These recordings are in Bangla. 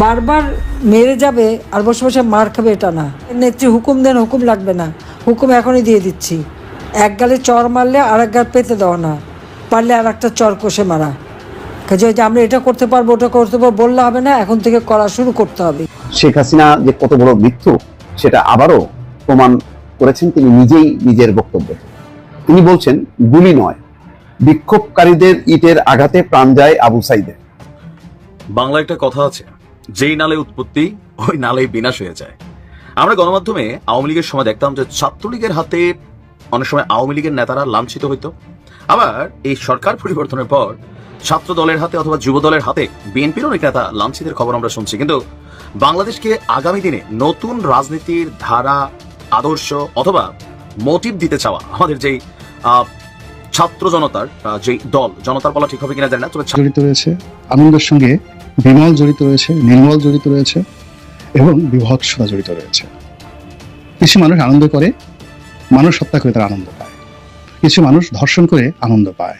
বারবার মেরে যাবে আর বসে বসে মার খাবে এটা না। নেত্রী হুকুম দেন হুকুম লাগবে না। হুকুম এখনই দিয়ে দিচ্ছি। এক গালে চর মারলে আর এক গাল পেতে দেওয়া না। পারলে আর একটা চর কষে মারা। কাজে ওই যে আমরা এটা করতে পারব ওটা করতে পারব বললে হবে না এখন থেকে করা শুরু করতে হবে। শেখ হাসিনা যে কত বড় মৃত্যু সেটা আবারও প্রমাণ করেছেন তিনি নিজেই নিজের বক্তব্যে। তিনি বলছেন গুলি নয় বিক্ষোভকারীদের ইটের আঘাতে প্রাণ যায় আবু সাইদের। বাংলা একটা কথা আছে। যেই নালে উৎপত্তি, ওই নালেই বিনাশ হয়ে যায়। আমরা গণমাধ্যমে আওয়ামী লীগের সময় দেখতাম যে ছাত্রলীগের হাতে অনেক সময় আওয়ামী লীগের নেতারা লাঞ্ছিত হইতো। আবার এই সরকার পরিবর্তনের পর ছাত্র দলের হাতে অথবা যুব দলের হাতে বিএনপির অনেক নেতা লাঞ্ছিতের খবর আমরা শুনছি। কিন্তু বাংলাদেশকে আগামী দিনে নতুন রাজনীতির ধারা, আদর্শ অথবা মোটিভ দিতে চাওয়া আমাদের যেই ছাত্র জনতার যেই দল, জনতার বলা ঠিক হবে কিনা জানি না, তবে জড়িত রয়েছে। আনন্দের সঙ্গে বিমল জড়িত রয়েছে, নির্মল জড়িত রয়েছে এবং বিভৎসতা জড়িত রয়েছে। কিছু মানুষ আনন্দ করে, মানুষ হত্যা করে তারা আনন্দ পায়। কিছু মানুষ ধর্ষণ করে আনন্দ পায়।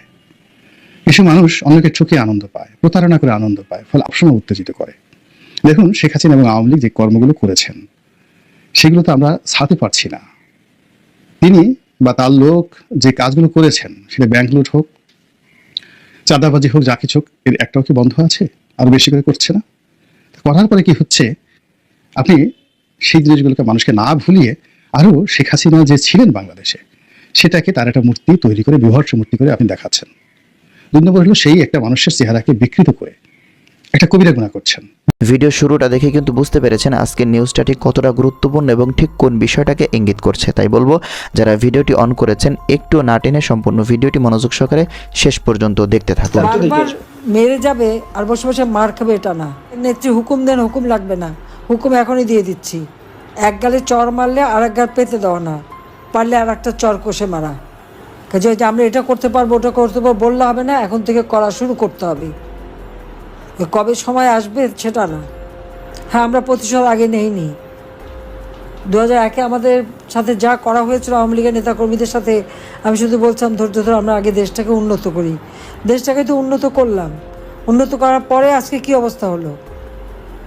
কিছু মানুষ অন্যকে ঠকে আনন্দ পায়, প্রতারণা করে আনন্দ পায়, ফলে সবসময় উত্তেজিত করে। দেখুন, শেখ হাসিনা এবং আওয়ামী লীগ যে কর্মগুলো করেছেন, সেগুলো তো আমরা ছাড়তে পারছি না। তিনি বা তার লোক যে কাজগুলো করেছেন, সেটা ব্যাংক লুট হোক, চাঁদাবাজি হোক, যা কিছু হোক, এর একটাও কি বন্ধ আছে? আরও বেশি করে করছে না? করার পরে কি হচ্ছে? আপনি সেই জিনিসগুলোকে মানুষকে না ভুলিয়ে আরও শেখ হাসিনা যে ছিলেন বাংলাদেশে সেটাকে তার একটা মূর্তি তৈরি করে বিভর্ষ মূর্তি করে আপনি দেখাচ্ছেন। দুই নম্বর হলো সেই একটা মানুষের চেহারাকে বিকৃত করে একটা কবিরা গুণা করছেন। ভিডিও শুরুটা দেখে কিন্তু বুঝতে পেরেছেন আজকের নিউজটা ঠিক কতটা গুরুত্বপূর্ণ এবং ঠিক কোন বিষয়টাকে ইঙ্গিত করছে। তাই বলব যারা ভিডিওটি অন করেছেন একটু না টেনে সম্পূর্ণ ভিডিওটি মনোযোগ সহকারে শেষ পর্যন্ত দেখতে থাকুন। মেরে যাবে আর বসে বসে মার খাবে এটা না। নেত্রী হুকুম দেন, হুকুম লাগবে না। হুকুম এখনই দিয়ে দিচ্ছি। এক গালে চর মারলে আর এক গাল পেতে দেওয়া না। পারলে আর একটা চর কষে মারা। কাজে যে আমরা এটা করতে পারব, ওটা করতে পারব, বললে হবে না, এখন থেকে করা শুরু করতে হবে। কবে সময় আসবে সেটা না। হ্যাঁ আমরা প্রতিশোধ আগে নেইনি। দু হাজার একে আমাদের সাথে যা করা হয়েছিল আওয়ামী লীগের নেতাকর্মীদের সাথে, আমি শুধু বলছিলাম ধৈর্য ধরে আমরা আগে দেশটাকে উন্নত করি। দেশটাকে তো উন্নত করলাম। উন্নত করার পরে আজকে কি অবস্থা হলো?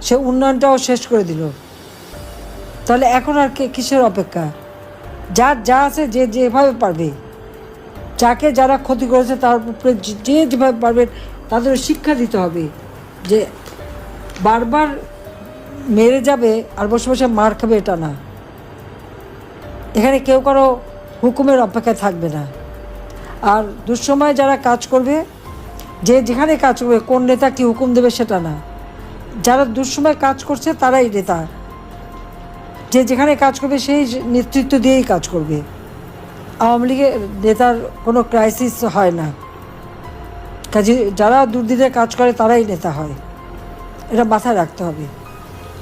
সে উন্নয়নটাও শেষ করে দিল। তাহলে এখন আর কে কিসের অপেক্ষা? যার যা আছে যে যেভাবে পারবে, যাকে যারা ক্ষতি করেছে তার উপরে যে- যে যেভাবে পারবে তাদের শিক্ষা দিতে হবে যে বারবার মেরে যাবে আর বসে বসে মার খাবে এটা না। এখানে কেউ কারও হুকুমের অপেক্ষায় থাকবে না। আর দুঃসময় যারা কাজ করবে, যে যেখানে কাজ করবে, কোন নেতা কি হুকুম দেবে সেটা না। যারা দুঃসময় কাজ করছে, তারাই নেতা। যে যেখানে কাজ করবে, সেই নেতৃত্ব দিয়েই কাজ করবে। আওয়ামী লীগের নেতার কোনো ক্রাইসিস হয় না। কাজে যারা দুর্দিনে কাজ করে, তারাই নেতা হয়। এটা মাথায় রাখতে হবে।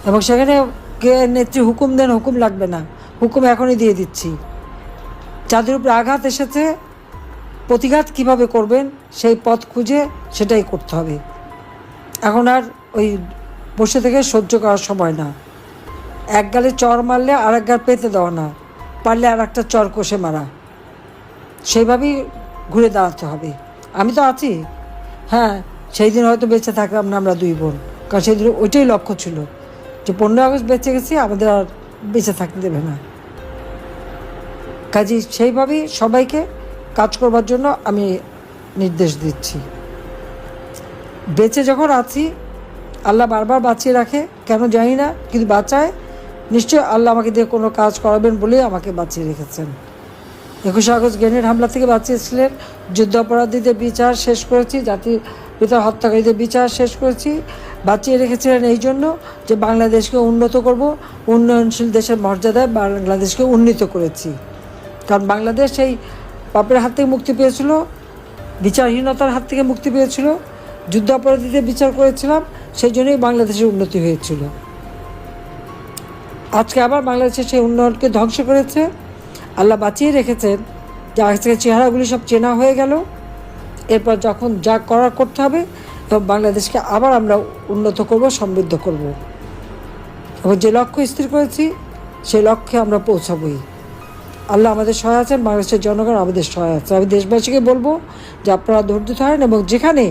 এবং সেখানে কে নেত্রী হুকুম দেন, হুকুম লাগবে না। হুকুম এখনই দিয়ে দিচ্ছি। যাদের উপরে আঘাত এসেছে, প্রতিঘাত কীভাবে করবেন, সেই পথ খুঁজে সেটাই করতে হবে। এখন আর ওই বসে থেকে সহ্য করার সময় না। এক গালে চর মারলে আর এক গাল পেতে দেওয়া না। পারলে আর একটা চর কষে মারা। সেইভাবেই ঘুরে দাঁড়াতে হবে। আমি তো আছি। হ্যাঁ সেই দিন হয়তো বেঁচে থাকলাম না আমরা দুই বোন। কারণ সেই দিন ওইটাই লক্ষ্য ছিল। যে পনেরোই আগস্ট বেঁচে গেছি, আমাদের আর বেঁচে থাকতে দেবে না। কাজে, সেইভাবেই সবাইকে কাজ করবার জন্য আমি নির্দেশ দিচ্ছি। বেঁচে যখন আছি, আল্লাহ বারবার বাঁচিয়ে রাখে, কেন জানি না, কিন্তু বাঁচায় নিশ্চয় আল্লাহ আমাকে দিয়ে কোনো কাজ করাবেন বলেই আমাকে বাঁচিয়ে রেখেছেন। একুশে আগস্ট গ্রেনেড হামলা থেকে বাঁচিয়েছিলেন যুদ্ধাপরাধীদের বিচার শেষ করেছি, জাতির পিতা হত্যাকারীদের বিচার শেষ করেছি, বাঁচিয়ে রেখেছিলেন এই জন্য যে বাংলাদেশকে উন্নত করব, উন্নয়নশীল দেশের মর্যাদায় বাংলাদেশকে উন্নীত করেছি। কারণ বাংলাদেশ সেই পাপের হাত থেকে মুক্তি পেয়েছিল, বিচারহীনতার হাত থেকে মুক্তি পেয়েছিল যুদ্ধাপরাধীদের বিচার করেছিলাম, সেই জন্যই বাংলাদেশের উন্নতি হয়েছিল। আজকে আবার বাংলাদেশের সেই উন্নয়নকে ধ্বংস করেছে। আল্লাহ বাঁচিয়ে রেখেছেন, যে আজকে চেহারাগুলি সব চেনা হয়ে গেল। এরপর যখন যা করার করতে হবে এবং বাংলাদেশকে আবার আমরা উন্নত করব, সমৃদ্ধ করব। এবং যে লক্ষ্য স্থির করেছি, সেই লক্ষ্যে আমরা পৌঁছাবই। আল্লাহ আমাদের সহায় আছেন, বাংলাদেশের জনগণ আমাদের সহায় আছে। আমি দেশবাসীকে বলব যে আপনারা ধৈর্য ধরেন এবং যেখানে,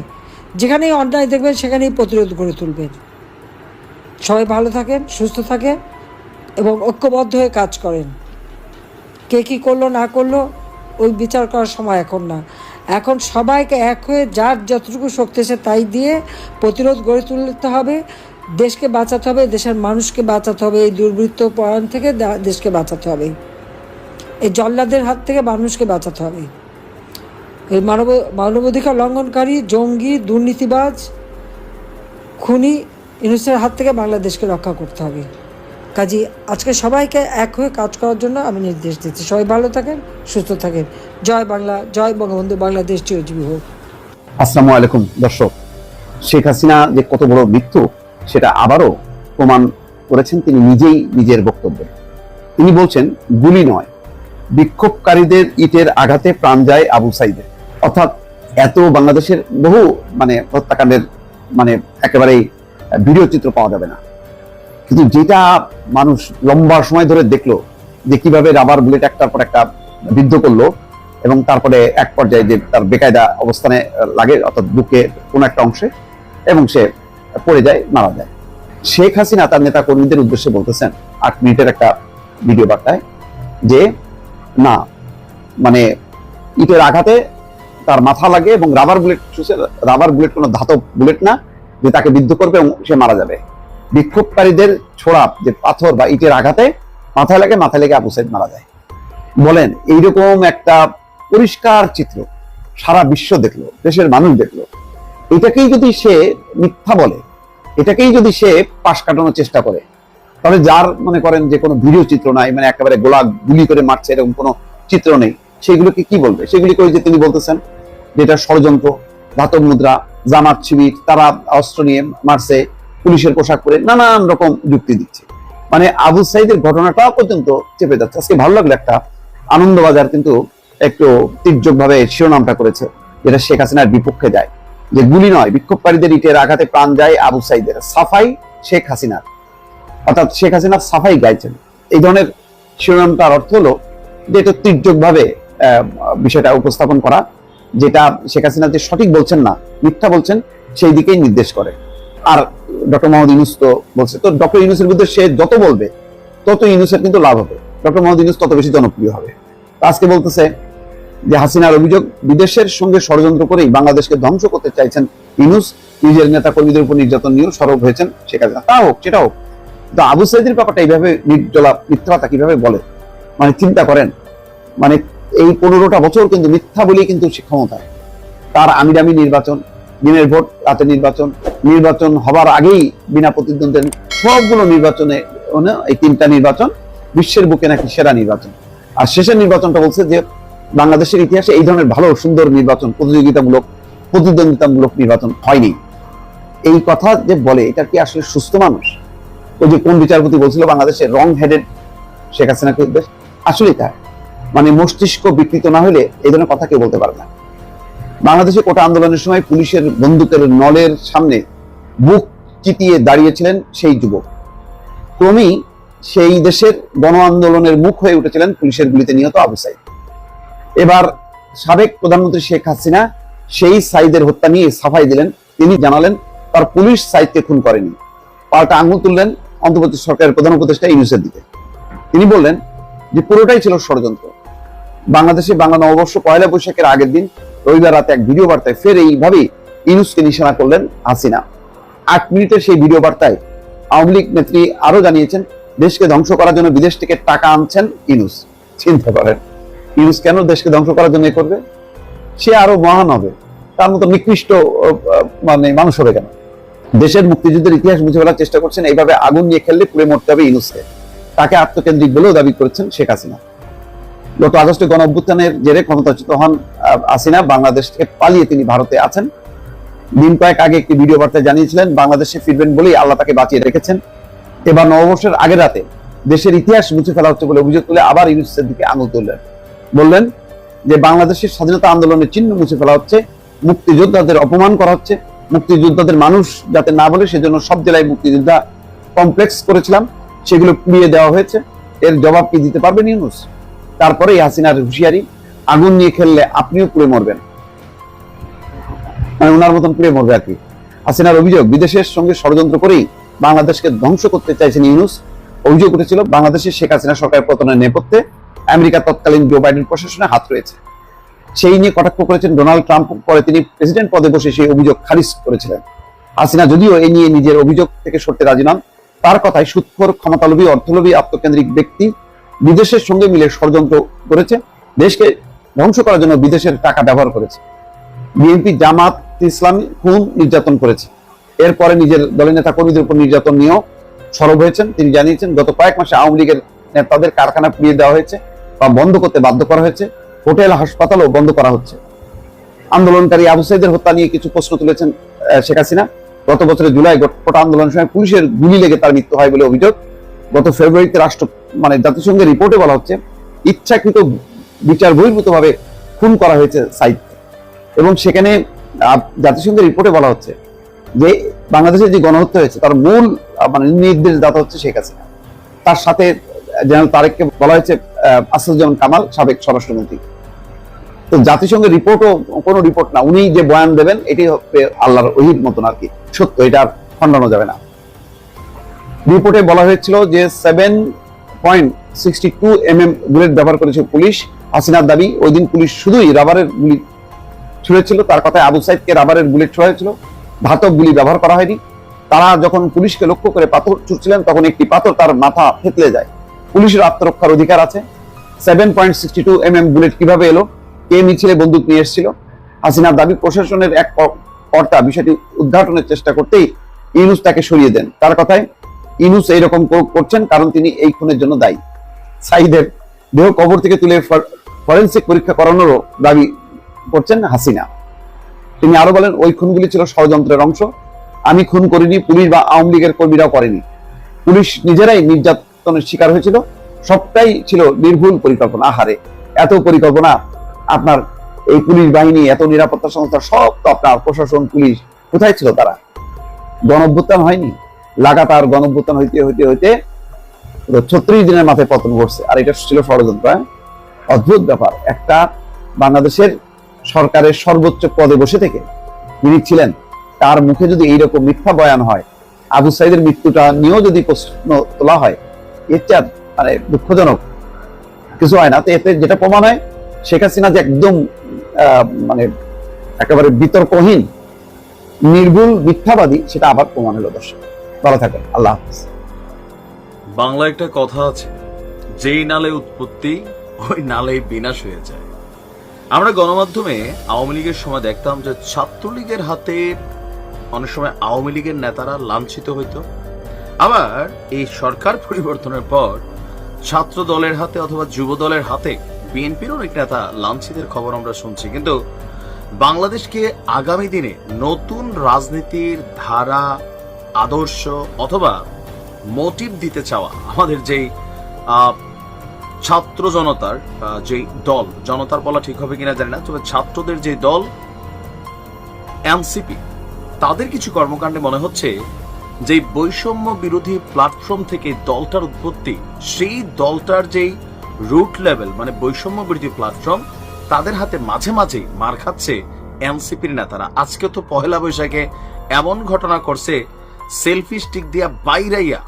যেখানেই অন্যায় দেখবেন, সেখানেই প্রতিরোধ গড়ে তুলবেন। সবাই ভালো থাকেন, সুস্থ থাকেন এবং ঐক্যবদ্ধ হয়ে কাজ করেন। কে কী করল, না করল, ওই বিচার করার সময় এখন না। এখন সবাইকে এক হয়ে যার যতটুকু শক্তি আছে তাই দিয়ে প্রতিরোধ গড়ে তুলতে হবে। দেশকে বাঁচাতে হবে, দেশের মানুষকে বাঁচাতে হবে, এই দুর্বৃত্ত পরায়ণ থেকে দেশকে বাঁচাতে হবে। এই জল্লাদের হাত থেকে মানুষকে বাঁচাতে হবে। এই মানব, মানবাধিকার লঙ্ঘনকারী, জঙ্গি, দুর্নীতিবাজ, খুনি ইউনুসের হাত থেকে বাংলাদেশকে রক্ষা করতে হবে। কাজী, আজকে সবাইকে এক হয়ে কাজ করার জন্য আমি নির্দেশ দিচ্ছি। সবাই ভালো থাকেন, সুস্থ থাকেন। জয় বাংলা, জয় বঙ্গবন্ধু, বাংলাদেশ চিরজীবী হোক। আসসালামু আলাইকুম, দর্শক। শেখ হাসিনা যে কত বড় মৃত্যু, সেটা আবারও প্রমাণ করেছেন তিনি নিজেই নিজের বক্তব্যে। তিনি বলছেন, গুলি নয় বিক্ষোভকারীদের ইটের আঘাতে প্রাণ যায় আবু সাইদের। অর্থাৎ এত বাংলাদেশের বহু মানে হত্যাকাণ্ডের মানে একেবারেই ভিডিও চিত্র পাওয়া যাবে না। কিন্তু যেটা মানুষ লম্বা সময় ধরে দেখল, যে কীভাবে রাবার বুলেট একটার পর একটা বিদ্ধ করল এবং তারপরে এক পর্যায়ে যে তার বেকায়দা অবস্থানে লাগে, অর্থাৎ বুকে কোনো একটা অংশে, এবং সে পড়ে যায়, মারা যায়। শেখ হাসিনা তার নেতা কর্মীদের উদ্দেশ্যে বলতেছেন, আট মিনিটের একটা ভিডিও বার্তায়, যে না মানে ইটের আঘাতে তার মাথা লাগে এবং রাবার বুলেট রাবার বুলেট কোনো ধাতব বুলেট না, যে তাকে বিদ্ধ করবে এবং সে মারা যাবে। বিক্ষোভকারীদের ছোড়া যে পাথর বা ইটের আঘাতে মাথায় লাগে, মাথায় লেগে আবু সাইদ মারা যায়। বলেন, এইরকম একটা পরিষ্কার চিত্র সারা বিশ্ব দেখল, দেশের মানুষ দেখল। এটাকেই যদি সে মিথ্যা বলে, এটাকেই যদি সে পাশ কাটানোর চেষ্টা করে তাহলে যার মনে করেন যে কোনো ভিডিও চিত্র নাই মানে একেবারে গোলা গুলি করে মারছে, এরকম কোনো চিত্র নেই, সেগুলোকে কি বলবে? সেগুলি করে যে তিনি বলতেছেন যে এটা ষড়যন্ত্র, ধাতব মুদ্রা, জামাত শিবির, তারা অস্ত্র নিয়ে মারছে, পুলিশের পোশাক পরে নানান রকম যুক্তি দিচ্ছে। মানে আবু সাইদের ঘটনাটাও পর্যন্ত চেপে যাচ্ছে। আজকে ভালো লাগল একটা আনন্দবাজার কিন্তু একটু তীর্যক ভাবে শিরোনামটা করেছে, যেটা শেখ হাসিনার বিপক্ষে যায়। যে গুলি নয়, বিক্ষোভকারীদের ইটের আঘাতে প্রাণ যায় আবু সাইদের, সাফাই শেখ হাসিনার। অর্থাৎ শেখ হাসিনা সাফাই গাইছেন। এই ধরনের শিরোনামটার অর্থ হলো যে এটা তীর্যক ভাবে বিষয়টা উপস্থাপন করা, যেটা শেখ হাসিনা যে সঠিক বলছেন না, মিথ্যা বলছেন, সেই দিকেই নির্দেশ করে। আর ডক্টর মোহাম্মদ ইউনুস তো বলছে, তো ডক্টর ইউনুসের বিরুদ্ধে সে যত বলবে, তত ইউনুসের কিন্তু লাভ হবে। ডক্টর মোহাম্মদ ইউনুস তত বেশি জনপ্রিয় হবে। আজকে বলতেছে যে হাসিনার অভিযোগ, বিদেশের সঙ্গে ষড়যন্ত্র করেই বাংলাদেশকে ধ্বংস করতে চাইছেন ইউনুস। নিজের নেতা কর্মীদের উপর নির্যাতন নিয়েও সরব হয়েছেন শেখ হাসিনা। তা হোক, সেটা হোক। কিন্তু আবু সাইদের ব্যাপারটা এইভাবে নির্জলা মিথ্যাটা কীভাবে বলে? মানে চিন্তা করেন। মানে এই পনেরোটা বছর কিন্তু মিথ্যা বলেই কিন্তু সে ক্ষমতায় তার আমিরামি নির্বাচন, দিনের ভোট, রাতে নির্বাচন নির্বাচন হবার আগেই বিনা প্রতিদ্বন্দ্বের সবগুলো নির্বাচনে মানে এই তিনটা নির্বাচন বিশ্বের বুকে নাকি সেরা নির্বাচন। আর শেষের নির্বাচনটা বলছে যে বাংলাদেশের ইতিহাসে এই ধরনের ভালো, সুন্দর নির্বাচন, প্রতিযোগিতামূলক, প্রতিদ্বন্দ্বিতামূলক নির্বাচন হয়নি। এই কথা যে বলে, এটা কি আসলে সুস্থ মানুষ? ওই যে কোন বিচারপতি বলছিল বাংলাদেশে রং হেডেড শেখ হাসিনাকে উদ্দেশ্য আসলেই তাই। মানে মস্তিষ্ক বিকৃত না হলে এই ধরনের কথা কেউ বলতে পারে না। বাংলাদেশে কোটা আন্দোলনের সময় পুলিশের বন্দুকের নলের সামনে বুক চিতিয়ে দাঁড়িয়েছিলেন সেই যুবক। ক্রমেই সেই দেশের গণ আন্দোলনের মুখ হয়ে উঠেছিলেন পুলিশের গুলিতে নিহত আবু সাইদ। এবার সাবেক প্রধানমন্ত্রী শেখ হাসিনা সেই সাইদের হত্যা নিয়ে সাফাই দিলেন। তিনি জানালেন, তার পুলিশ সাইদকে খুন করেনি। পাল্টা আঙুল তুললেন অন্তর্বর্তী সরকারের প্রধান উপদেষ্টা ইউনুসের দিকে। তিনি বললেন যে পুরোটাই ছিল ষড়যন্ত্র। বাংলাদেশে বাংলা নববর্ষ পয়লা বৈশাখের আগের দিন রবিবার রাতে এক ভিডিও বার্তায় ফের এইভাবেই ইনুসকে নিশানা করলেন হাসিনা। আট মিনিটের সেই ভিডিও বার্তায় আওয়ামী লীগ নেত্রী আরও জানিয়েছেন, দেশকে ধ্বংস করার জন্য বিদেশ থেকে টাকা আনছেন ইনুস চিন্তা করেন ইনুস কেন দেশকে ধ্বংস করার জন্য করবে? সে আরও মহান হবে। তার মতো নিকৃষ্ট মানে মানুষ হবে কেন? দেশের মুক্তিযুদ্ধের ইতিহাস মুছে ফেলার চেষ্টা করছেন, এইভাবে আগুন নিয়ে খেললে পুড়ে মরতে হবে ইনুসকে। তাকে আত্মকেন্দ্রিক বলেও দাবি করেছেন শেখ হাসিনা। গত আগস্টে গণ অভ্যুত্থানের জেরে ক্ষমতাচ্যুত হন হাসিনা। বাংলাদেশ থেকে পালিয়ে তিনি ভারতে আছেন। দিন কয়েক আগে একটি ভিডিও বার্তায় জানিয়েছিলেন, বাংলাদেশে ফিরবেন বলেই আল্লাহ তাকে বাঁচিয়ে রেখেছেন। এবার নববর্ষের আগের রাতে দেশের ইতিহাস মুছে ফেলা হচ্ছে বলে অভিযোগ তুলে আবার ইউনুসের দিকে আঙুল তুললেন। বললেন যে, বাংলাদেশের স্বাধীনতা আন্দোলনের চিহ্ন মুছে ফেলা হচ্ছে, মুক্তিযোদ্ধাদের অপমান করা হচ্ছে মুক্তিযোদ্ধাদের মানুষ যাতে না বলে, সেজন্য সব জেলায় মুক্তিযোদ্ধা কমপ্লেক্স করেছিলাম। সেগুলো পুড়িয়ে দেওয়া হয়েছে। এর জবাব কি দিতে পারবেন ইউনুস? তারপরে হাসিনার হুঁশিয়ারি, আগুন নিয়ে খেললে আপনিও পুড়ে মরবেন। মানে ওনার মতন পুড়ে মরবে আর কি। হাসিনার অভিযোগ, বিদেশের সঙ্গে ষড়যন্ত্র করেই বাংলাদেশকে ধ্বংস করতে চাইছেন ইউনুস। অভিযোগ উঠেছিল বাংলাদেশের শেখ হাসিনা সরকার পতনের নেপথ্যে আমেরিকা তৎকালীন জো বাইডেন প্রশাসনে হাত রয়েছে। সেই নিয়ে কটাক্ষ করেছেন ডোনাল্ড ট্রাম্প। পরে তিনি প্রেসিডেন্ট পদে বসে সেই অভিযোগ খারিজ করেছিলেন। হাসিনা যদিও এ নিয়ে নিজের অভিযোগ থেকে সরতে রাজি নন, তার কথায় সুৎখর, ক্ষমতালোভী, অর্থলোভী, আত্মকেন্দ্রিক ব্যক্তি বিদেশের সঙ্গে মিলে ষড়যন্ত্র করেছে, দেশকে ধ্বংস করার জন্য বিদেশের টাকা ব্যবহার করেছে। বিএনপি জামাত ইসলামী খুন নির্যাতন করেছে। এরপরে নিজের দলের নেতা কর্মীদের উপর নির্যাতন নিয়েও সরব হয়েছেন। তিনি জানিয়েছেন, গত কয়েক মাসে আওয়ামী লীগের নেতাদের কারখানা পুড়িয়ে দেওয়া হয়েছে বা বন্ধ করতে বাধ্য করা হয়েছে। হোটেল, হাসপাতালও বন্ধ করা হচ্ছে। আন্দোলনকারী আবু সাইদের হত্যা নিয়ে কিছু প্রশ্ন তুলেছেন শেখ হাসিনা। গত বছরের জুলাই গোটা আন্দোলনের সময় পুলিশের গুলি লেগে তার মৃত্যু হয় বলে অভিযোগ। গত ফেব্রুয়ারিতে রাষ্ট্র মানে জাতিসংঘের রিপোর্টে বলা হচ্ছে, ইচ্ছাকৃত বিচার বহির্ভূত ভাবে খুন করা হয়েছে সাইদ। এবং সেখানে জাতিসংঘের রিপোর্টে বলা হচ্ছে যে, বাংলাদেশে যে গণহত্যা হয়েছে, তার মূল মানে নির্দেশদাতা হচ্ছে শেখ হাসিনা। তার সাথে জেনারেল তারেককে বলা হয়েছে আসাদুজ্জামান কামাল, সাবেক স্বরাষ্ট্রমন্ত্রী। তো জাতিসংঘের রিপোর্টও কোনো রিপোর্ট না, উনি যে বয়ান দেবেন এটি হবে আল্লাহর ওহির মতন আর কি। সত্য, এটা আর খণ্ডানো যাবে না। রিপোর্টে বলা হয়েছিল যে seven point sixty two M M bullet ব্যবহার করেছে পুলিশ, হাসিনার দাবি, ওই দিন পুলিশ শুধুই রাবারের গুলি ছুঁড়েছিল, তার কথায় আবু সাইদকে রাবারের বুলেট ছোড়া হয়েছিল ধাতব গুলি ব্যবহার করা হয়নি। তারা যখন পুলিশকে লক্ষ্য করে পাথর ছুটছিলেন তখন একটি পাথর তার মাথা ফেতলে যায়। পুলিশের আত্মরক্ষার অধিকার আছে। Seven point sixty two M M bullet কীভাবে এলো? কে মিছিলে বন্দুক নিয়ে এসেছিল? হাসিনার দাবি, প্রশাসনের এক কর্তা বিষয়টি উদ্ঘাটনের চেষ্টা করতেই ইউনুস তাকে সরিয়ে দেন। তার কথায়, ইউনুস এইরকম করছেন কারণ তিনি এই খুনের জন্য দায়ী। সাইদের দেহ কবর থেকে তুলে ফরেন্সিক পরীক্ষা করানোরও দাবি করছেন হাসিনা। তিনি আরও বলেন, ওই খুনগুলি ছিল ষড়যন্ত্রের অংশ। আমি খুন করিনি, পুলিশ বা আওয়ামী লীগের কর্মীরাও করেনি। পুলিশ নিজেরাই নির্যাতনের শিকার হয়েছিল। সবটাই ছিল নির্ভুল পরিকল্পনা। আহারে, এত পরিকল্পনা আপনার এই পুলিশ বাহিনী, এত নিরাপত্তা সংস্থা, সব তো আপনার প্রশাসন, পুলিশ, কোথায় ছিল তারা? গণভ্যুত্থান হয়নি। লাগাতার গণভ্যুত্থান হইতে হইতে হইতে ছত্রিশ দিনের মাথায় পতন ঘটছে। আর এটা ছিল ষড়যন্ত্র হ্যাঁ? অদ্ভুত ব্যাপার। একটা বাংলাদেশের সরকারের সর্বোচ্চ পদে বসে থেকে যিনি ছিলেন। তার মুখে যদি এইরকম মিথ্যা বয়ান হয়, আবু সাইদের মৃত্যুটা নিয়েও যদি প্রশ্ন তোলা হয় আর মানে দুঃখজনক। কিছু হয় না। তো এতে যেটা প্রমাণ হয়, শেখ হাসিনা যে একদম মানে একেবারে বিতর্কহীন, নির্ভুল, মিথ্যাবাদী, সেটা আবার প্রমাণ হলো, দর্শক। ভালো থাকেন আল্লাহ হাফিজ। বাংলা একটা কথা আছে, যেই নালে উৎপত্তি, ওই নালেই বিনাশ হয়ে যায়। আমরা গণমাধ্যমে আওয়ামী লীগের সময় দেখতাম যে ছাত্রলীগের হাতে অনেক সময় আওয়ামী লীগের নেতারা লাঞ্ছিত হইতো। আবার এই সরকার পরিবর্তনের পর ছাত্র দলের হাতে অথবা যুব দলের হাতে বিএনপির অনেক নেতা লাঞ্ছিতের খবর আমরা শুনছি। কিন্তু বাংলাদেশকে আগামী দিনে নতুন রাজনীতির ধারা, আদর্শ অথবা মোটিভ দিতে চাওয়া আমাদের যেই ছাত্র জনতার যেই দল, জনতার বলা ঠিক হবে কিনা জানি না, তবে ছাত্রদের যে দল, এনসিপি, তাদের কিছু কর্মকাণ্ডে মনে হচ্ছে যে বৈষম্য বিরোধী প্ল্যাটফর্ম থেকে দলটার উৎপত্তি, সেই দলটার যেই রুট লেভেল মানে বৈষম্য বিরোধী প্ল্যাটফর্ম তাদের হাতে মাঝে মাঝে মার খাচ্ছে এনসিপির নেতারা। আজকে তো পহেলা বৈশাখে এমন ঘটনা করছে সেলফি স্টিক দিয়া বাইরাইয়া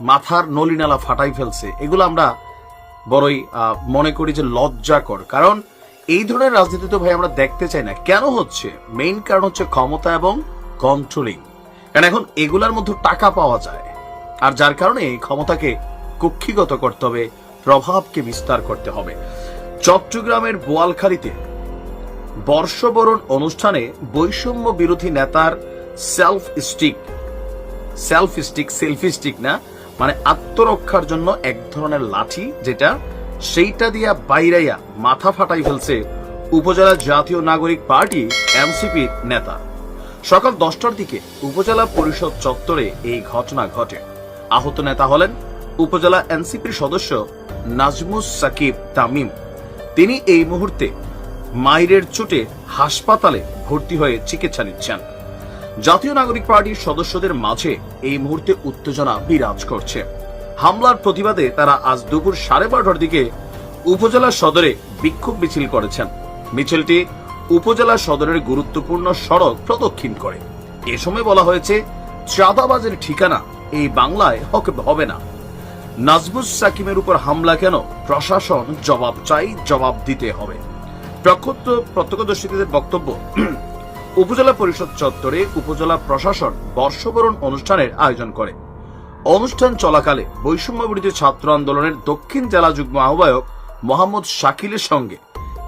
মাথার নলিনালা ফাটাই ফেলছে। এগুলো আমরা বড়ই মনে করি যে লজ্জাকর। কারণ এই ধরনের রাজনীতি তো ভাই আমরা দেখতে চাই না। কেন হচ্ছে? মেইন কারণ হচ্ছে ক্ষমতা এবং কন্ট্রোলিং কারণ এখন এগুলার মধ্যে টাকা পাওয়া যায়। আর যার কারণে এই ক্ষমতাকে কক্ষিগত করতে হবে, প্রভাবকে বিস্তার করতে হবে। চট্টগ্রামের বোয়ালখালীতে বর্ষবরণ অনুষ্ঠানে বৈষম্য বিরোধী নেতার self stick self stick selfie stick না মানে আত্মরক্ষার জন্য এক ধরনের লাঠি যেটা সেইটা দিয়া বাইরাইয়া মাথা ফাটাই ফেলছে উপজেলা জাতীয় নাগরিক পার্টি এনসিপির নেতা। সকাল দশটার দিকে উপজেলা পরিষদ চত্বরে এই ঘটনা ঘটে। আহত নেতা হলেন উপজেলা এনসিপির সদস্য নাজমুস সাকিব তামিম। তিনি এই মুহূর্তে মাইরের চোটে হাসপাতালে ভর্তি হয়ে চিকিৎসা নিচ্ছেন। জাতীয় নাগরিক পার্টির সদস্যদের মাঝে এই মুহূর্তে উত্তেজনা বিরাজ করছে। হামলার প্রতিবাদে তারা আজ দুপুর সাড়ে বারোটার দিকে উপজেলা সদরে বিক্ষোভ মিছিল করেছেন। মিছিলটি উপজেলা সদরের গুরুত্বপূর্ণ সড়ক প্রদক্ষিণ করে। এ সময় বলা হয়েছে, চাঁদাবাজের ঠিকানা এই বাংলায় হকে হবে না। নাজমুস সাকিমের উপর হামলা কেন? প্রশাসন জবাব চাই, জবাব দিতে হবে। প্রত্যক্ষ প্রত্যক্ষদর্শীদের বক্তব্য, উপজেলা পরিষদ চত্বরে উপজেলা প্রশাসন বর্ষবরণ অনুষ্ঠানের আয়োজন করে। অনুষ্ঠান চলাকালে বৈষম্য বিরোধী ছাত্র আন্দোলনের দক্ষিণ জেলা যুগ্ম আহ্বায়ক মোহাম্মদ শাকিলের সঙ্গে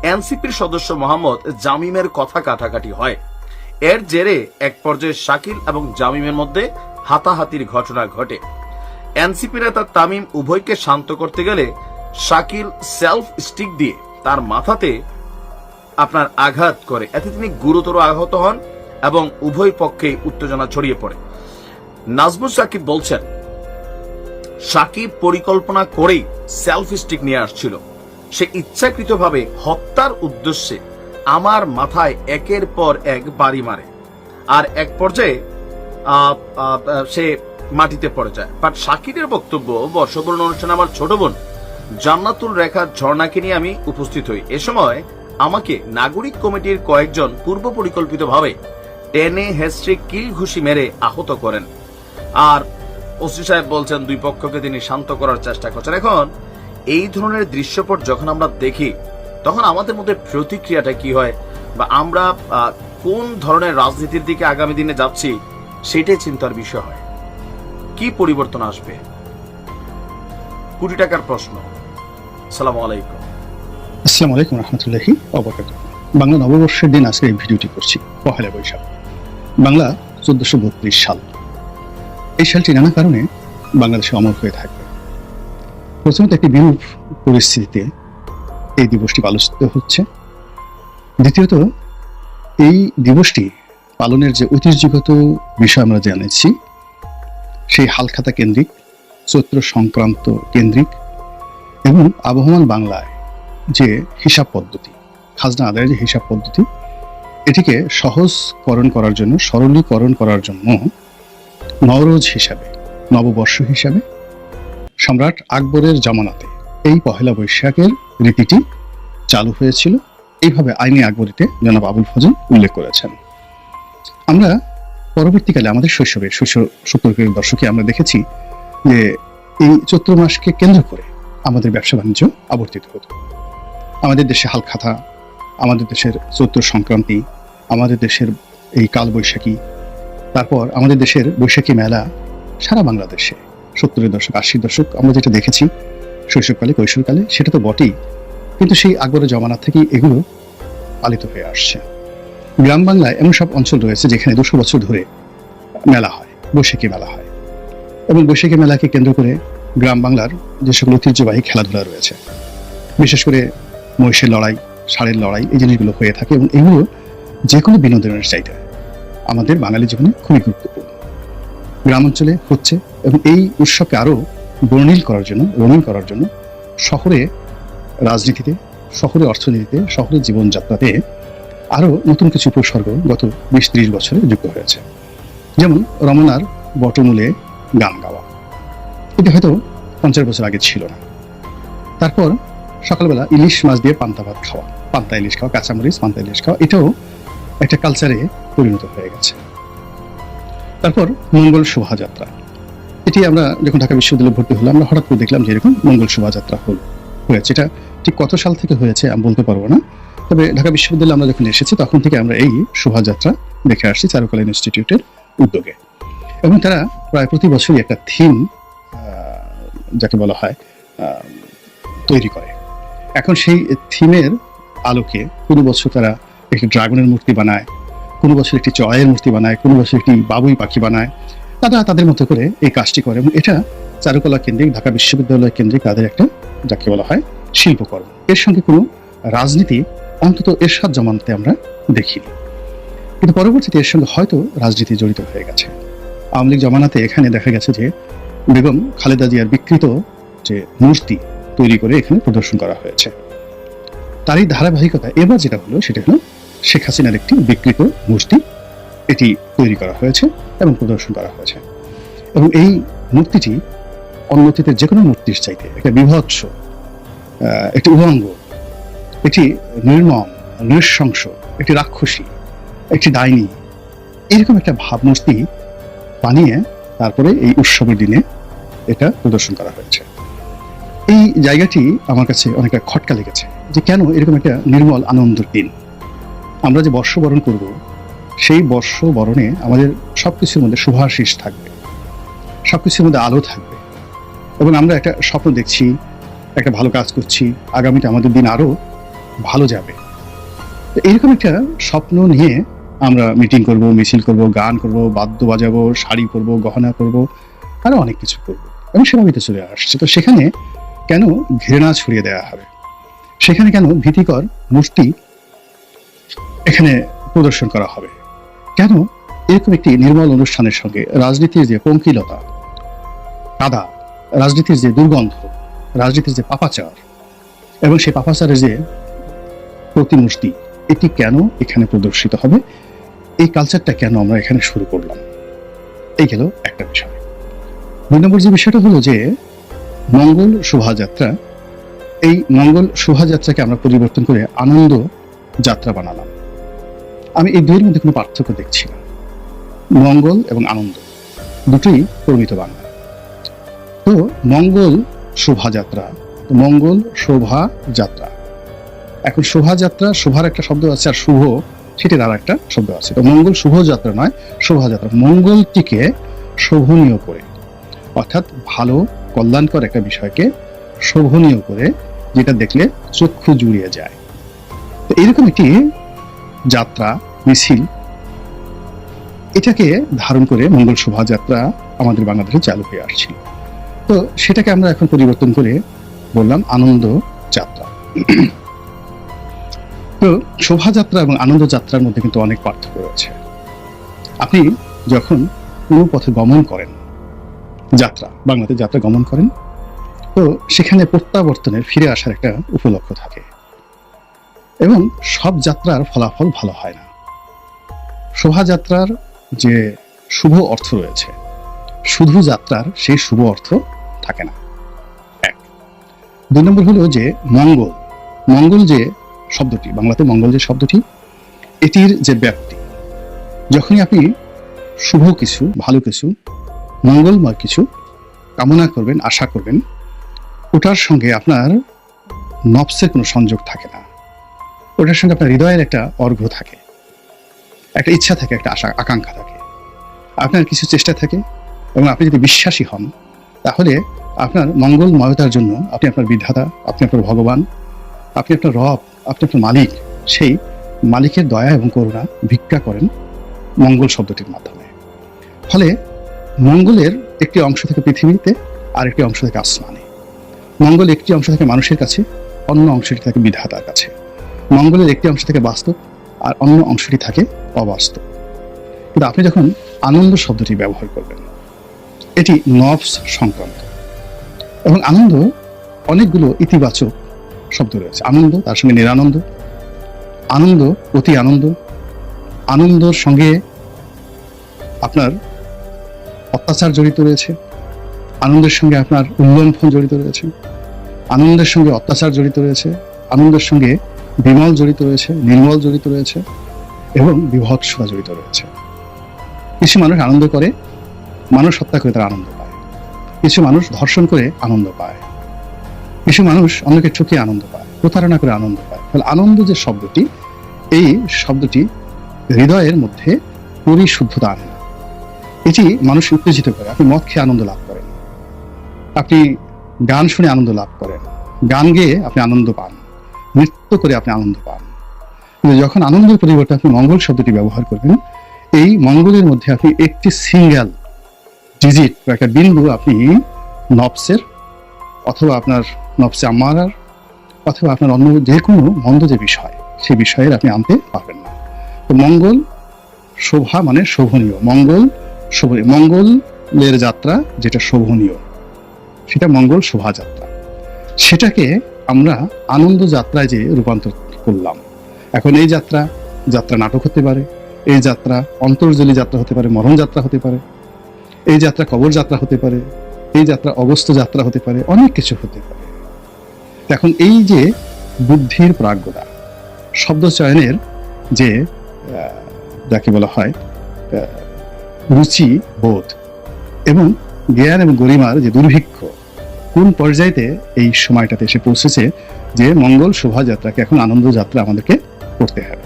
এনসিপির সদস্য মোহাম্মদ জামিমের কথা কাটাকাটি হয়। এর জেরে এক পর্যায়ে শাকিল এবং জামিমের মধ্যে হাতাহাতির ঘটনা ঘটে। এনসিপি নেতা তামিম উভয়কে শান্ত করতে গেলে শাকিল সেলফ স্টিক দিয়ে তার মাথাতে আপনার আঘাত করে। এতে তিনি গুরুতর আহত হন এবং উভয় পক্ষেই উত্তেজনা ছড়িয়ে পড়ে। নাজমুল সাকিব বলছেন সাকিব পরিকল্পনা করেই সেলফ স্টিক নিয়ে আসছিল। সে ইচ্ছাকৃতভাবে হত্যার উদ্দেশ্যে আমার মাথায় একের পর এক বাড়ি মারে। আর এক পর্যায়ে সে মাটিতে পড়ে যায়। বাট সাকিবের বক্তব্য, বর্ষবরণ অনুষ্ঠানে আমার ছোট বোন জান্নাতুল রেখা ঝর্ণাকে নিয়ে আমি উপস্থিত হই। এ সময় আমাকে নাগরিক কমিটির কয়েকজন পূর্ব পরিকল্পিতভাবে টেনে হেস্ট্রে কিল ঘুষি মেরে আহত করেন। আর ওসি সাহেব বলছেন, দুই পক্ষকে তিনি শান্ত করার চেষ্টা করছেন। এখন এই ধরনের দৃশ্যপট যখন আমরা দেখি, তখন আমাদের মধ্যে প্রতিক্রিয়াটা কি হয়? বা আমরা কোন ধরনের রাজনীতির দিকে আগামী দিনে যাচ্ছি, সেটাই চিন্তার বিষয় হয়। কি পরিবর্তন আসবে? কোটি টাকার প্রশ্ন। সালাম আলাইকুম। আসসালামু আলাইকুম রহমতুল্লাহি বাংলা নববর্ষের দিন আজকে এই ভিডিওটি করছি, পহেলা বৈশাখ। বাংলা চোদ্দশো সাল। এই সালটি নানা কারণে বাংলাদেশে অমর হয়ে থাকবে প্রথমত একটি বিরূপ পরিস্থিতিতে এই দিবসটি পালিত হচ্ছে। দ্বিতীয়ত, এই দিবসটি পালনের যে ঐতিহ্যগত বিষয় আমরা জেনেছি, সেই হালখাতা কেন্দ্রিক, চৈত্র সংক্রান্ত কেন্দ্রিক এবং আবহমান বাংলায় যে হিসাব পদ্ধতি, খাজনা আদায়ের যে হিসাব পদ্ধতি, এটিকে সহজকরণ করার জন্য, সরলীকরণ করার জন্য নবরোজ হিসাবে, নববর্ষ হিসাবে সম্রাট আকবরের জামানাতে। এই পহেলা বৈশাখের রীতিটি চালু হয়েছিল। এইভাবে আইনি আকবরীতে জনাব আবুল ফজল উল্লেখ করেছেন। আমরা পরবর্তীকালে আমাদের শৈশবে শৈশব সত্তরের দশকে আমরা দেখেছি যে এই চৈত্র মাসকে কেন্দ্র করে আমাদের ব্যবসা বাণিজ্য আবর্তিত হতো। আমাদের দেশে হালখাতা, আমাদের দেশের চৈত্র সংক্রান্তি, আমাদের দেশের এই কালবৈশাখী, তারপর আমাদের দেশের বৈশাখী মেলা সারা বাংলাদেশে। সত্তরের দশক, আশির দশক আমরা যেটা দেখেছি, শৈশবকালে, কৈশোরকালে, সেটা তো বটেই। কিন্তু সেই আকবরের জমানা থেকেই এগুলো পালিত হয়ে আসছে। গ্রাম বাংলায় এমন সব অঞ্চল রয়েছে যেখানে দুশো বছর ধরে মেলা হয়, বৈশাখী মেলা হয়। এবং বৈশাখী মেলাকে কেন্দ্র করে গ্রাম বাংলার যে সকল ঐতিহ্যবাহী খেলাধুলা রয়েছে, বিশেষ করে মহিষের লড়াই, ষাঁড়ের লড়াই, এই জিনিসগুলো হয়ে থাকে এবং এগুলো যে কোনো বিনোদনের চাইতে আমাদের বাঙালি জীবনে খুবই গুরুত্বপূর্ণ। গ্রাম অঞ্চলে হচ্ছে এবং এই উৎসবকে আরও বর্ণিল করার জন্য, রঙিন করার জন্য শহরে রাজনীতিতে, শহরে অর্থনীতিতে শহরের জীবনযাত্রাতে আরও নতুন কিছু উপসর্গ গত বিশ ত্রিশ বছরে যুক্ত হয়েছে। যেমন রমনার বটমূলে গান গাওয়া। এটা হয়তো পঞ্চাশ বছর আগে ছিল না। তারপর সকালবেলা ইলিশ মাছ দিয়ে পান্তা ভাত খাওয়া, পান্তা ইলিশ খাওয়া, কাঁচামরিচ, পান্তা ইলিশ খাওয়া, এটাও একটা কালচারে পরিণত হয়ে গেছে। তারপর মঙ্গল শোভাযাত্রা। এটি আমরা যখন ঢাকা বিশ্ববিদ্যালয়ে ভর্তি হলাম, আমরা হঠাৎ করে দেখলাম যে এরকম মঙ্গল শোভাযাত্রা হল হয়েছে। এটা ঠিক কত সাল থেকে হয়েছে আমি বলতে পারব না। তবে ঢাকা বিশ্ববিদ্যালয়ে আমরা যখন এসেছি, তখন থেকে আমরা এই শোভাযাত্রা দেখে আসছি চারুকলা ইনস্টিটিউটের উদ্যোগে। এবং তারা প্রায় প্রতি বছরই একটা থিম যাকে বলা হয় তৈরি করে। এখন সেই থিমের আলোকে কোনো বছর তারা একটি ড্রাগনের মূর্তি বানায় কোনো বছর একটি চয়ের মূর্তি বানায়, কোনো বছর একটি বাবুই পাখি বানায়। তারা তাদের মতো করে এই কাজটি করে এবং এটা চারুকলা কেন্দ্রিক, ঢাকা বিশ্ববিদ্যালয় কেন্দ্রিক তাদের একটা যাকে বলা হয় শিল্পকর্ম। এর সঙ্গে কোনো রাজনীতি অন্তত এরশাদ জমানতে আমরা দেখিনি। কিন্তু পরবর্তীতে এর সঙ্গে হয়তো রাজনীতি জড়িত হয়ে গেছে। আওয়ামী লীগ জমানাতে এখানে দেখা গেছে যে বেগম খালেদা জিয়ার বিকৃত যে মূর্তি তৈরি করে এখানে প্রদর্শন করা হয়েছে। তারই ধারাবাহিকতা এবার যেটা হলো সেটা হলো শেখ হাসিনার একটি বিকৃত মূর্তি। এটি তৈরি করা হয়েছে এবং প্রদর্শন করা হয়েছে। এবং এই মূর্তিটি অন্যতীতের যে কোনো মূর্তির চাইতে একটা বিভৎস একটি উলঙ্গ, একটি নির্মম, নৃশংস, একটি রাক্ষসী, একটি ডাইনি, এরকম একটা ভাবমূর্তি বানিয়ে তারপরে এই উৎসবের দিনে এটা প্রদর্শন করা হয়েছে। এই জায়গাটি আমার কাছে অনেকটা খটকা লেগেছে যে কেন এরকম একটা নির্মল আনন্দের দিন। আমরা যে বর্ষবরণ করব, সেই বর্ষবরণে আমাদের সবকিছুর মধ্যে শুভাশিস থাকবে। সবকিছুর মধ্যে আলো থাকবে। এবং আমরা একটা স্বপ্ন দেখছি, একটা ভালো কাজ করছি, আগামীতে আমাদের দিন আরও ভালো যাবে। তো এরকম একটা স্বপ্ন নিয়ে আমরা মিটিং করব, মিছিল করব, গান করব, বাদ্য বাজাবো, শাড়ি করব গহনা করব আরও অনেক কিছু করব। এবং সেভাবেই চলে আসছে। তো সেখানে কেন ঘৃণা ছড়িয়ে দেওয়া হবে? সেখানে কেন ভীতিকর মূর্তি এখানে প্রদর্শন করা হবে। কেন? এরকম একটি নির্মল অনুষ্ঠানের সঙ্গে রাজনীতির যে পঙ্কিলতা, কাদা, রাজনীতির যে দুর্গন্ধ, রাজনীতির যে পাপাচার এবং সেই পাপাচারের যে প্রতিমূর্তি, এটি কেন এখানে প্রদর্শিত হবে? এই কালচারটা কেন আমরা এখানে শুরু করলাম? এই গেল একটা বিষয়। দুই নম্বর যে বিষয়টা হলো যে, মঙ্গল শোভাযাত্রা, এই মঙ্গল শোভাযাত্রাকে আমরা পরিবর্তন করে আনন্দ যাত্রা বানালাম। আমি এই দুইয়ের মধ্যে কোনো পার্থক্য দেখছি না। মঙ্গল এবং আনন্দ, দুটোই প্রমিত বাংলা। তো মঙ্গল শোভাযাত্রা মঙ্গল শোভাযাত্রা। এখন শোভাযাত্রা, শোভার একটা শব্দ আছে আর শুভ, সেটির আর একটা শব্দ আছে। তো মঙ্গল শুভযাত্রা নয়, শোভাযাত্রা। মঙ্গলটিকে শোভনীয় করে, অর্থাৎ ভালো, কল্যাণকর একটা বিষয়কে শোভনীয় করে, যেটা দেখলে চক্ষু জুড়িয়ে যায়। তো এরকম একটি যাত্রা, মিছিল, এটাকে ধারণ করে মঙ্গল শোভাযাত্রা আমাদের বাংলাদেশে চালু হয়ে আসছিল। তো সেটাকে আমরা এখন পরিবর্তন করে বললাম আনন্দ যাত্রা। তো শোভাযাত্রা এবং আনন্দ যাত্রার মধ্যে কিন্তু অনেক পার্থক্য রয়েছে। আপনি যখন কোনো পথে গমন করেন, যাত্রা, বাংলাতে যাত্রা গমন করেন, তো সেখানে প্রত্যাবর্তনের ফিরে আসার একটা উপলক্ষ থাকে। এবং সব যাত্রার ফলাফল ভালো হয় না। শোভাযাত্রার যে শুভ অর্থ রয়েছে, শুধু যাত্রার সেই শুভ অর্থ থাকে না। এক, দুই নম্বর হলো যে মঙ্গল। মঙ্গল যে শব্দটি, বাংলাতে মঙ্গল যে শব্দটি, এটির যে ব্যাপ্তি, যখনই আপনি শুভ কিছু, ভালো কিছু, মঙ্গলময় কিছু কামনা করবেন, আশা করবেন, ওটার সঙ্গে আপনার নবসের কোনো সংযোগ থাকে না। ওটার সঙ্গে আপনার হৃদয়ের একটা অর্ঘ্য থাকে। একটা ইচ্ছা থাকে, একটা আশা, আকাঙ্ক্ষা থাকে। আপনার কিছু চেষ্টা থাকে এবং আপনি যদি বিশ্বাসী হন, তাহলে আপনার মঙ্গলময়তার জন্য আপনি আপনার বিধাতা, আপনি আপনার ভগবান, আপনি আপনার রব, আপনি আপনার মালিক, সেই মালিকের দয়া এবং করুণা ভিক্ষা করেন মঙ্গল শব্দটির মাধ্যমে। ফলে মঙ্গলের একটি অংশ থেকে পৃথিবীতে আর একটি অংশ থেকে আসমানে। মঙ্গল একটি অংশ থেকে মানুষের কাছে, অন্য অংশটি থাকে বিধাতার কাছে। মঙ্গলের একটি অংশ থেকে বাস্তব আর অন্য অংশটি থাকে অবাস্তব। কিন্তু আপনি যখন আনন্দ শব্দটি ব্যবহার করবেন, এটি নবস সংক্রান্ত। এবং আনন্দ অনেকগুলো ইতিবাচক শব্দ রয়েছে। আনন্দ, তার সঙ্গে নিরানন্দ, আনন্দ, অতি আনন্দ, আনন্দর সঙ্গে আপনার অত্যাচার জড়িত রয়েছে, আনন্দের সঙ্গে আপনার উল্লঙ্ঘন জড়িত রয়েছে, আনন্দের সঙ্গে অত্যাচার জড়িত রয়েছে, আনন্দের সঙ্গে বিমল জড়িত রয়েছে, নির্মল জড়িত রয়েছে এবং বিভৎসতা জড়িত রয়েছে। কিছু মানুষ আনন্দ করে, মানুষ হত্যা করে তারা আনন্দ পায়। কিছু মানুষ ধর্ষণ করে আনন্দ পায়। কিছু মানুষ অন্যকে ঠকিয়ে আনন্দ পায়, প্রতারণা করে আনন্দ পায়। ফলে আনন্দ যে শব্দটি, এই শব্দটি হৃদয়ের মধ্যে পরিশুদ্ধতা আনে না। এটি মানুষ উত্তেজিত করে, আপনি মদ খেয়ে আনন্দ লাভ করেন। আপনি গান শুনে আনন্দ লাভ করেন। গান গেয়ে আপনি আনন্দ পান। নৃত্য করে আপনি আনন্দ পান। কিন্তু যখন আনন্দের পরিবর্তে আপনি মঙ্গল শব্দটি ব্যবহার করবেন, এই মঙ্গলের মধ্যে আপনি একটি সিঙ্গেল ডিজিট বা একটা বিন্দু আপনি নবসের অথবা আপনার নবসে আমারার অথবা আপনার অন্য যে কোনো মন্দ যে বিষয়, সেই বিষয়ের আপনি আনতে পারবেন না। তো মঙ্গল শোভা মানে শোভনীয়। মঙ্গল শোভনীয় মঙ্গলের যাত্রা যেটা শোভনীয়, সেটা মঙ্গল শোভাযাত্রা। সেটাকে আমরা আনন্দ যাত্রায় যে রূপান্তর করলাম। এখন এই যাত্রা যাত্রা নাটক হতে পারে, এই যাত্রা অন্তর্জলী যাত্রা হতে পারে, মরণ যাত্রা হতে পারে, এই যাত্রা কবর যাত্রা হতে পারে, এই যাত্রা অগস্ত যাত্রা হতে পারে, অনেক কিছু হতে পারে। এখন এই যে বুদ্ধির প্রাজ্ঞতা শব্দ চয়নের যে যাকে বলা হয় রুচি বোধ এবং জ্ঞান এবং গরিমার যে দুর্ভিক্ষ কোন পর্যায়েতে এই সময়টাতে এসে পৌঁছেছে যে মঙ্গল শোভাযাত্রাকে এখন আনন্দ যাত্রা আমাদেরকে করতে হবে?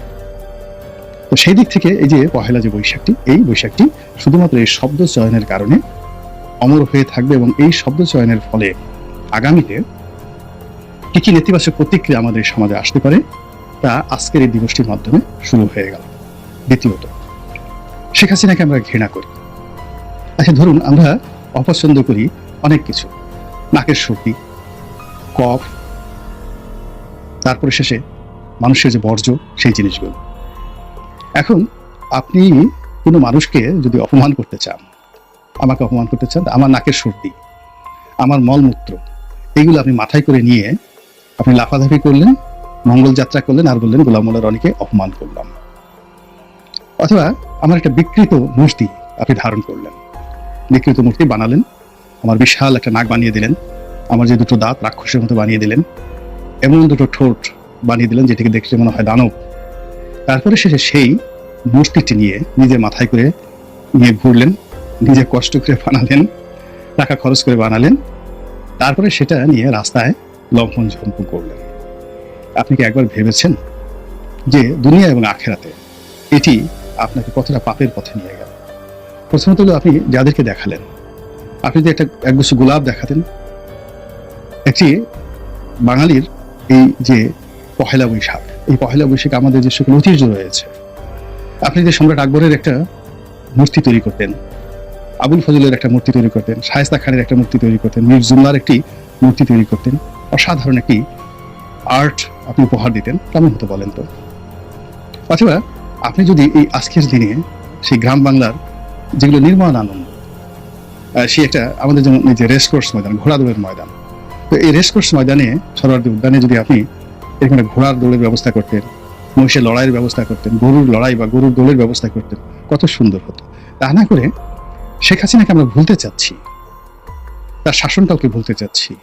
তো সেই দিক থেকে এই যে পহেলা যে বৈশাখটি, এই বৈশাখটি শুধুমাত্র এই শব্দ চয়নের কারণে অমর হয়ে থাকবে এবং এই শব্দ চয়নের ফলে আগামীতে কি কি নেতিবাচক প্রতিক্রিয়া আমাদের সমাজে আসতে পারে, তা আজকের এই দিবসটির মাধ্যমে শুরু হয়ে গেল। দ্বিতীয়ত, শেখ হাসিনাকে আমরা ঘৃণা করি। আচ্ছা ধরুন আমরা অপছন্দ করি অনেক কিছু। নাকের সর্দি কফ, তারপরে শেষে মানুষের যে বর্জ্য, সেই জিনিসগুলো। এখন আপনি কোনো মানুষকে যদি অপমান করতে চান, আমাকে অপমান করতে চান, আমার নাকের সর্দি, আমার মলমূত্র এইগুলো আপনি মাথায় করে নিয়ে আপনি লাফালাফি করলেন মঙ্গল যাত্রা করলেন আর বললেন, গোলাম মোল্লা রনিকে অপমান করলাম। অথবা আমার একটা বিকৃত মূর্তি আপনি ধারণ করলেন, বিকৃত মূর্তি বানালেন আমার বিশাল একটা নাক বানিয়ে দিলেন, আমার যে দুটো দাঁত রাক্ষসের মতো বানিয়ে দিলেন এমন দুটো ঠোঁট বানিয়ে দিলেন, যেটিকে দেখতে মনে হয় দানব। তারপরে শেষে সেই মূর্তিটি নিয়ে নিজের মাথায় করে নিয়ে ঘুরলেন, নিজে কষ্ট করে বানালেন, টাকা খরচ করে বানালেন, তারপরে সেটা নিয়ে রাস্তায় লম্ফন ঝম্প করলেন। আপনি কি একবার ভেবেছেন যে দুনিয়া এবং আখেরাতে এটি আপনাকে কতটা পাপের পথে নিয়ে গেল? প্রথমত আপনি যাদেরকে দেখালেন আপনি যদি একটা একগুচ্ছ গোলাপ দেখাতেন, একটি বাঙালির এই যে পহেলা বৈশাখ, এই পহেলা বৈশাখ আমাদের যে সকল ঐতিহ্য রয়েছে, আপনি যে সম্রাট আকবরের একটা মূর্তি তৈরি করতেন, আবুল ফজলের একটা মূর্তি তৈরি করতেন, শায়স্তা খানের একটা মূর্তি তৈরি করতেন, মীর একটি মূর্তি তৈরি করতেন, অসাধারণ একটি আর্ট আপনি উপহার দিতেন, কেমন হতো বলেন তো? অথবা আপনি যদি এই আজকের দিনে সেই গ্রাম বাংলার যেগুলো নির্মাণ আনন্দ আহ, একটা আমাদের যেমন এই যে রেসকোর্স ময়দান ঘোড়া দৌড়ের ময়দান। তো এই রেসকোর্স ময়দানে সরোয়ার্দী উদ্যানে যদি আপনি এখানে ঘোড়ার দৌড়ের ব্যবস্থা করতেন মহিষের লড়াইয়ের ব্যবস্থা করতেন গরুর লড়াই বা গরুর দৌড়ের ব্যবস্থা করতেন কত সুন্দর হতো। তা না করে শেখ হাসিনাকে আমরা ভুলতে চাচ্ছি তার শাসনকালকে ভুলতে চাচ্ছি।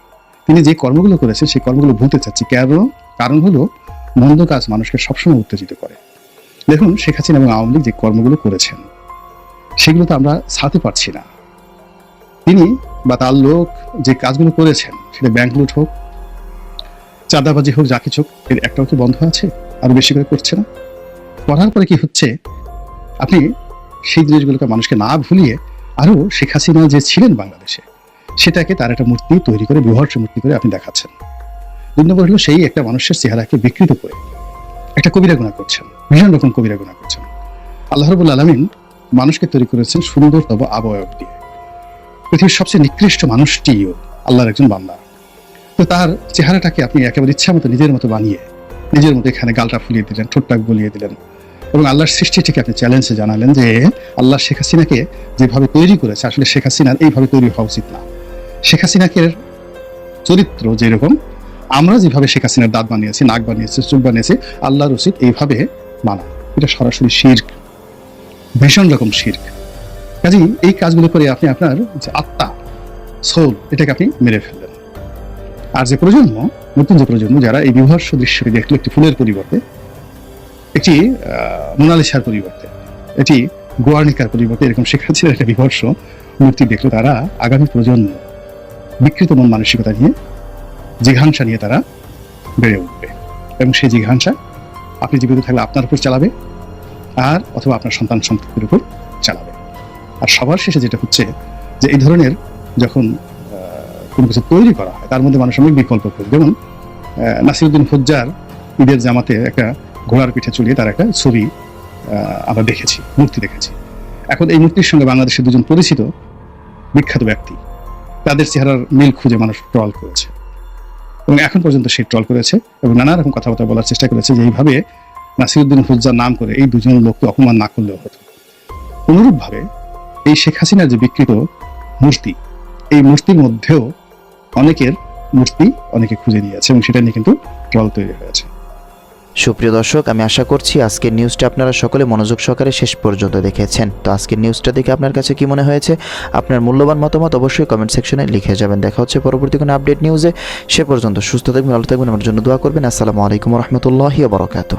তিনি যে কর্মগুলো করেছেন সেই কর্মগুলো ভুলতে চাচ্ছি। কেন? কারণ হলো মন্দ কাজ মানুষকে সবসময় উত্তেজিত করে। দেখুন শেখ হাসিনা এবং আওয়ামী লীগ যে কর্মগুলো করেছেন সেগুলো তো আমরা ছাড়তে পারছি না। তিনি বা তার লোক যে কাজগুলো করেছেন, সেটা ব্যাংক লুট হোক, চাঁদাবাজি হোক, যা কিছু এর একটাও কি বন্ধ আছে? আরও বেশি করে করছে না? করার পরে কি হচ্ছে? আপনি সেই জিনিসগুলোকে মানুষকে না ভুলিয়ে আরও শেখ হাসিনা যে ছিলেন বাংলাদেশে, সেটাকে তার একটা মূর্তি তৈরি করে বিভর্ষ মূর্তি করে আপনি দেখাচ্ছেন। দুই নম্বর হলো সেই একটা মানুষের চেহারাকে বিকৃত করে, একটা কবিরা গুণা করছেন, ভীষণ রকম কবিরা গুণা করছেন। আল্লাহ আলমিন মানুষকে তৈরি করেছেন সুন্দর সুন্দরতম আবয়ব দিয়ে। পৃথিবীর সবচেয়ে নিকৃষ্ট মানুষটিও আল্লাহর একজন বান্দা। তো তার চেহারাটাকে আপনি একেবারে ইচ্ছা মতো নিজের মতো বানিয়ে, নিজের মতো এখানে গালটা ফুলিয়ে দিলেন ঠোঁটটা গলিয়ে দিলেন এবং আল্লাহর সৃষ্টিটিকে আপনি চ্যালেঞ্জে জানালেন যে আল্লাহ শেখ হাসিনাকে যেভাবে তৈরি করেছে, আসলে শেখ হাসিনার এইভাবে তৈরি হওয়া উচিত না। শেখ হাসিনাকে চরিত্র যেরকম, আমরা যেভাবে শেখ হাসিনার দাঁত বানিয়েছি, নাক বানিয়েছি, চোখ বানিয়েছি, আল্লাহর উচিত এইভাবে মানা। এটা সরাসরি শির্ক, ভীষণ রকম শির্ক। কাজেই এই কাজগুলো করে আপনি আপনার যে আত্মা সোল এটাকে আপনি মেরে ফেললেন। আর যে প্রজন্ম, নতুন যে প্রজন্ম, যারা এই বিভর্ষ দৃশ্যকে দেখল একটি ফুলের পরিবর্তে, একটি মোনালিসার পরিবর্তে এটি গোয়ার্নিকার পরিবর্তে, এরকম শেখ একটা বিভর্ষ মূর্তি দেখল তারা আগামী প্রজন্ম, বিকৃত মন মানসিকতা নিয়ে জিঘাংসা নিয়ে তারা বেড়ে উঠবে। এবং সেই জিঘাংসা আপনি জীবিত থাকলে আপনার উপর চালাবে, আর অথবা আপনার সন্তান সন্ততির উপর চালাবে। আর সবার শেষে যেটা হচ্ছে যে এই ধরনের যখন কোনো কিছু তৈরি করা হয়, তার মধ্যে মানুষ অনেক বিকল্প করে যেমন নাসিরুদ্দিন ফজ্জার ঈদের জামাতে একটা ঘোড়ার পিঠে চড়িয়ে তার একটা ছবি আমরা দেখেছি, মূর্তি দেখেছি। এখন এই মূর্তির সঙ্গে বাংলাদেশের দুজন পরিচিত বিখ্যাত ব্যক্তি, তাদের চেহারার মিল খুঁজে মানুষ ট্রল করেছে। এবং এখন পর্যন্ত সে ট্রল করেছে এবং নানা রকম কথাবার্তা বলার চেষ্টা করেছে যে এইভাবে নাসিরুদ্দিন ফুজ্জার নাম করে এই দুজন লোককে অপমান না করলেও হতো। অনুরূপভাবে এই শেখ হাসিনার যে বিকৃত মূর্তি, এই মূর্তির মধ্যেও অনেকের মূর্তি অনেকে খুঁজে নিয়েছে এবং সেটা নিয়ে কিন্তু ট্রল তৈরি হয়েছে সুপ্রিয় দর্শক, আমি আশা করছি আজকের নিউজটা আপনারা সকলে মনোযোগ সহকারে শেষ পর্যন্ত দেখেছেন। তো আজকের নিউজটা দেখে আপনার কাছে কি মনে হয়েছে? আপনার মূল্যবান মতামত অবশ্যই কমেন্ট সেকশনে লিখে যাবেন। দেখা হচ্ছে পরবর্তী কোনো আপডেট নিউজে সে পর্যন্ত সুস্থ থাকবেন, ভালো থাকবেন, আমার জন্য দোয়া করবেন। আসসালামু আলাইকুম রহমতুল্লাহি বরকাত